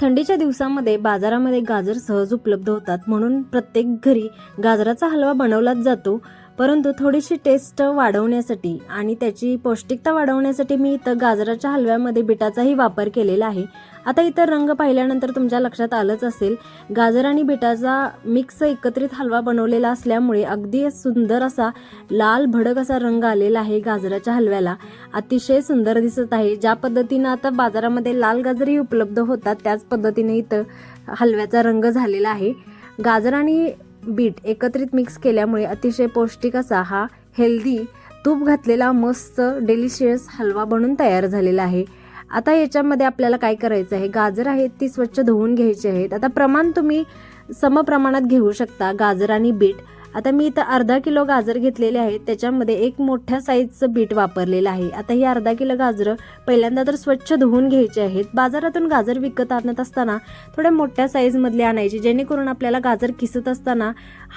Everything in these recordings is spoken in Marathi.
थंडीच्या दिवसामध्ये बाजारामध्ये गाजर सहज उपलब्ध होतात म्हणून प्रत्येक घरी गाजराचा हलवा बनवलाच जातो. परंतु थोडीशी टेस्ट वाढवण्यासाठी आणि त्याची पौष्टिकता वाढवण्यासाठी मी इथं गाजराच्या हलव्यामध्ये बिटाचाही वापर केलेला आहे. आता इतर रंग पाहिल्यानंतर तुमच्या लक्षात आलंच असेल गाजर आणि बिटाचा मिक्स एकत्रित हलवा बनवलेला असल्यामुळे अगदी सुंदर असा लाल भडक असा रंग आलेला आहे गाजराच्या हलव्याला. अतिशय सुंदर दिसत आहे. ज्या पद्धतीनं आता बाजारामध्ये लाल गाजरही उपलब्ध होतात त्याच पद्धतीने इथं हलव्याचा रंग झालेला आहे. गाजर आणि बीट एकत्रित मिक्स केल्यामुळे अतिशय पौष्टिक असा हा हेल्दी तूप घातलेला मस्त डेलिशियस हलवा बनून तयार झालेला आहे. आता याच्यामध्ये आपल्याला काय करायचं आहे? गाजर आहेत ती स्वच्छ धुवून घ्यायची आहेत. आता प्रमाण तुम्ही समप्रमाणात घेऊ शकता गाजर आणि बीट. आता मी इथं अर्धा किलो गाजर घेतलेले आहेत त्याच्यामध्ये एक मोठ्या साईजचं बीट वापरलेलं आहे. आता ही अर्धा किलो गाजरं पहिल्यांदा तर स्वच्छ धुवून घ्यायची आहेत. बाजारातून गाजर विकत आणत असताना थोड्या मोठ्या साईजमधले आणायचे जेणेकरून आपल्याला गाजर किसत असताना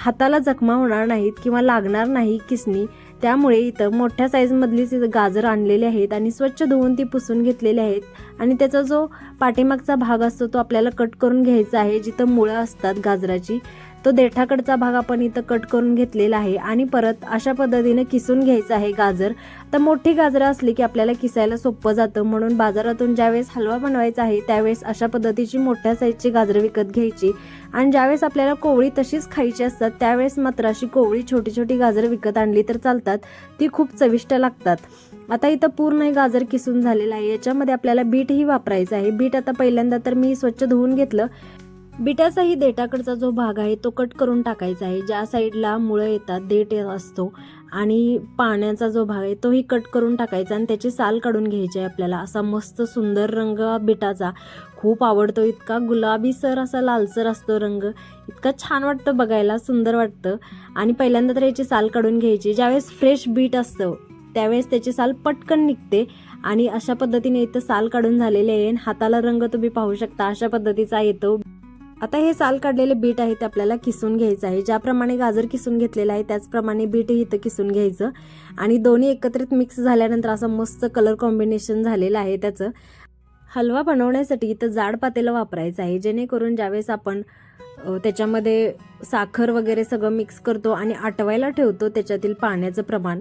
हाताला जखमा होणार नाहीत किंवा लागणार नाही किसणी. त्यामुळे इथं मोठ्या साईजमधलीच गाजर आणलेले आहेत आणि स्वच्छ धुवून ती पुसून घेतलेले आहेत. आणि त्याचा जो पाठीमागचा भाग असतो तो आपल्याला कट करून घ्यायचा आहे जिथं मुळं असतात गाजराची. तो देठाकडचा भाग आपण इथं कट करून घेतलेला आहे आणि परत अशा पद्धतीने किसून घ्यायचं आहे गाजर. तर मोठी गाजरं असली की आपल्याला किसायला सोपं जातं. म्हणून बाजारातून ज्यावेळेस हलवा बनवायचा आहे त्यावेळेस अशा पद्धतीची मोठ्या साईजची गाजरं विकत घ्यायची. आणि ज्यावेळेस आपल्याला कोवळी तशीच खायची असतात त्यावेळेस मात्र अशी कोवळी छोटी छोटी गाजरं विकत आणली तर चालतात. ती खूप चविष्ट लागतात. आता इथं पूर्ण हे गाजर किसून झालेलं आहे. याच्यामध्ये आपल्याला बीटही वापरायचं आहे. बीट आता पहिल्यांदा तर मी स्वच्छ धुवून घेतलं. बिटाचाही देठाकडचा जो भाग आहे तो कट करून टाकायचा आहे. ज्या साईडला मुळं येतात देठ असतो आणि पाण्याचा जो भाग आहे तोही कट करून टाकायचा आणि त्याची साल काढून घ्यायची आहे आपल्याला. असा मस्त सुंदर रंग बिटाचा. खूप आवडतो इतका गुलाबी सर असा लालसर असतो रंग. इतका छान वाटतं बघायला सुंदर वाटतं. आणि पहिल्यांदा तर याची साल काढून घ्यायची. ज्यावेळेस फ्रेश बीट असतं त्यावेळेस त्याची साल पटकन निघते आणि अशा पद्धतीने इथं साल काढून झालेले आहे. हाताला रंग तुम्ही पाहू शकता अशा पद्धतीचा येतो आता हे साल काढलेले बीट आहे ते आपल्याला किसून घ्यायचं आहे. ज्याप्रमाणे गाजर किसून घेतलेलं आहे त्याचप्रमाणे बीटही इथं किसून घ्यायचं. आणि दोन्ही एकत्रित मिक्स झाल्यानंतर असं मस्त कलर कॉम्बिनेशन झालेलं आहे त्याचं. हलवा बनवण्यासाठी इथं जाड पातेलं वापरायचं आहे. जेणेकरून ज्यावेळेस आपण त्याच्यामध्ये साखर वगैरे सगळं मिक्स करतो आणि आटवायला ठेवतो त्याच्यातील पाण्याचं प्रमाण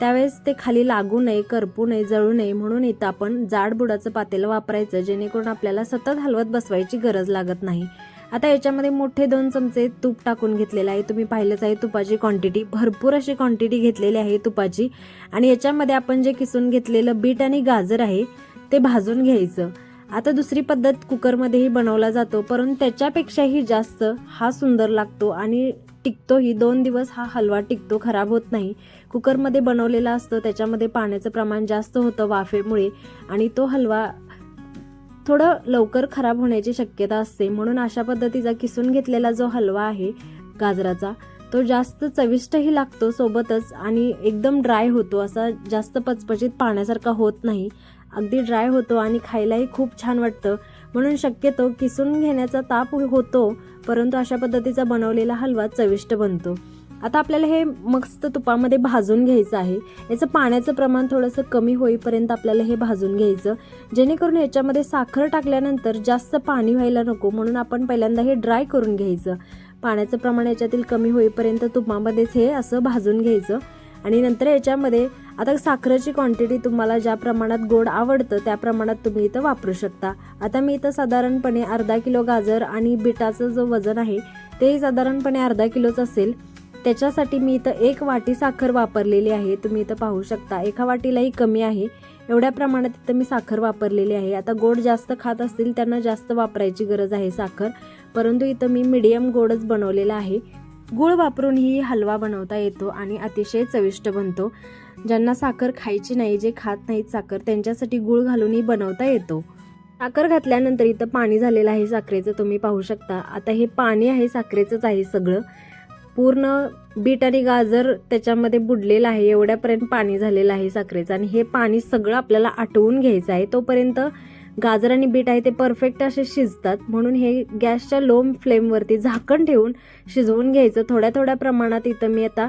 त्यावेळेस ते खाली लागू नये करपू नये जळू नये. म्हणून इथं आपण जाड बुडाचं पातेलं वापरायचं जेणेकरून आपल्याला सतत हलवत बसवायची गरज लागत नाही. आता याच्यामध्ये मोठे दोन चमचे तूप टाकून घेतलेलं आहे. तुम्ही पाहिलंच आहे तुपाची क्वांटिटी भरपूर अशी क्वांटिटी घेतलेली आहे तुपाची. आणि याच्यामध्ये आपण जे किसून घेतलेलं बीट आणि गाजर आहे ते भाजून घ्यायचं. आता दुसरी पद्धत कुकरमध्येही बनवला जातो परंतु त्याच्यापेक्षाही जास्त हा सुंदर लागतो आणि टिकतोही दोन दिवस हा हलवा टिकतो खराब होत नाही. कुकरमध्ये बनवलेला असतो त्याच्यामध्ये पाण्याचं प्रमाण जास्त होतं वाफेमुळे. आणि तो हलवा थोडं लवकर खराब होण्याची शक्यता असते. म्हणून अशा पद्धतीचा किसून घेतलेला जो हलवा आहे गाजराचा तो जास्त चविष्टही लागतो सोबतच आणि एकदम ड्राय होतो. असा जास्त पचपचित पाण्यासारखा होत नाही. अगदी ड्राय होतो आणि खायलाही खूप छान वाटतं. म्हणून शक्यतो किसून घेण्याचा ताप होतो परंतु अशा पद्धतीचा बनवलेला हलवा चविष्ट बनतो. आता आपल्याला हे मस्त तुपामध्ये भाजून घ्यायचं आहे. याचं पाण्याचं प्रमाण थोडंसं कमी होईपर्यंत आपल्याला हे भाजून घ्यायचं. जेणेकरून याच्यामध्ये साखर टाकल्यानंतर जास्त पाणी व्हायला नको म्हणून आपण पहिल्यांदा हे ड्राय करून घ्यायचं. पाण्याचं प्रमाण याच्यातील कमी होईपर्यंत तुपामध्येच हे असं भाजून घ्यायचं. आणि नंतर याच्यामध्ये आता साखरेची क्वांटिटी तुम्हाला ज्या प्रमाणात गोड आवडतं त्या प्रमाणात तुम्ही इथं वापरू शकता. आता मी इथं साधारणपणे अर्धा किलो गाजर आणि बिटाचं जो वजन आहे ते साधारणपणे अर्धा किलोच असेल. त्याच्यासाठी मी इथं एक वाटी साखर वापरलेली आहे. तुम्ही इथं पाहू शकता. एका वाटीलाही कमी आहे. एवढ्या प्रमाणात इथं मी साखर वापरलेली आहे. आता गोड जास्त खात असतील त्यांना जास्त वापरायची गरज आहे साखर. परंतु इथं मी मिडियम गोडच बनवलेला आहे. गुळ वापरून ही हलवा बनवता येतो आणि अतिशय चविष्ट बनतो. ज्यांना साखर खायची नाही जे खात नाहीत साखर त्यांच्यासाठी गुळ घालूनही बनवता येतो. साखर घातल्यानंतर इथं पाणी झालेलं आहे साखरेचं. तुम्ही पाहू शकता. आता हे पाणी आहे साखरेचंच आहे सगळं. पूर्ण बीट आणि गाजर त्याच्यामध्ये बुडलेलं आहे एवढ्यापर्यंत पाणी झालेलं आहे साखरेचं आणि हे पाणी सगळं आपल्याला आटवून घ्यायचं आहे. तोपर्यंत गाजर आणि बीट आहे ते परफेक्ट असे शिजतात. म्हणून हे गॅसच्या लो फ्लेमवरती झाकण ठेवून शिजवून घ्यायचं. थोड्या थोड्या प्रमाणात इथं मी आता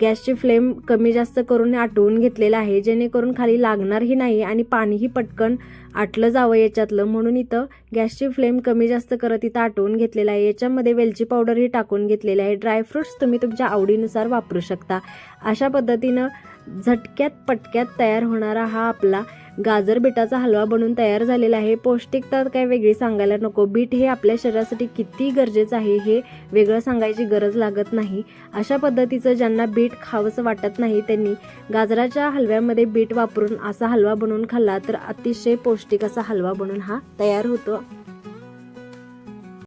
गॅसची फ्लेम कमी जास्त करून आटवून घेतलेलं आहे जेणेकरून खाली लागणारही नाही आणि पाणीही पटकन आटलं जावं याच्यातलं. म्हणून इथं गॅसची फ्लेम कमी जास्त करत इथं आटवून घेतलेलं आहे. याच्यामध्ये वेलची पावडरही टाकून घेतलेली आहे. ड्रायफ्रुट्स तुम्ही तुमच्या आवडीनुसार वापरू शकता. अशा पद्धतीनं झटक्यात पटक्यात तयार होणारा हा आपला गाजर बिटाचा हलवा बनून तयार झालेला आहे. पौष्टिकता काय वेगळी सांगायला नको. बीट हे आपल्या शरीरासाठी किती गरजेचं आहे हे वेगळं सांगायची गरज लागत नाही. अशा पद्धतीचं ज्यांना बीट खावंसं वाटत नाही त्यांनी गाजराच्या हलव्यामध्ये बीट वापरून असा हलवा बनवून खाल्ला तर अतिशय पौष्टिक असा हलवा बनून हा तयार होतो.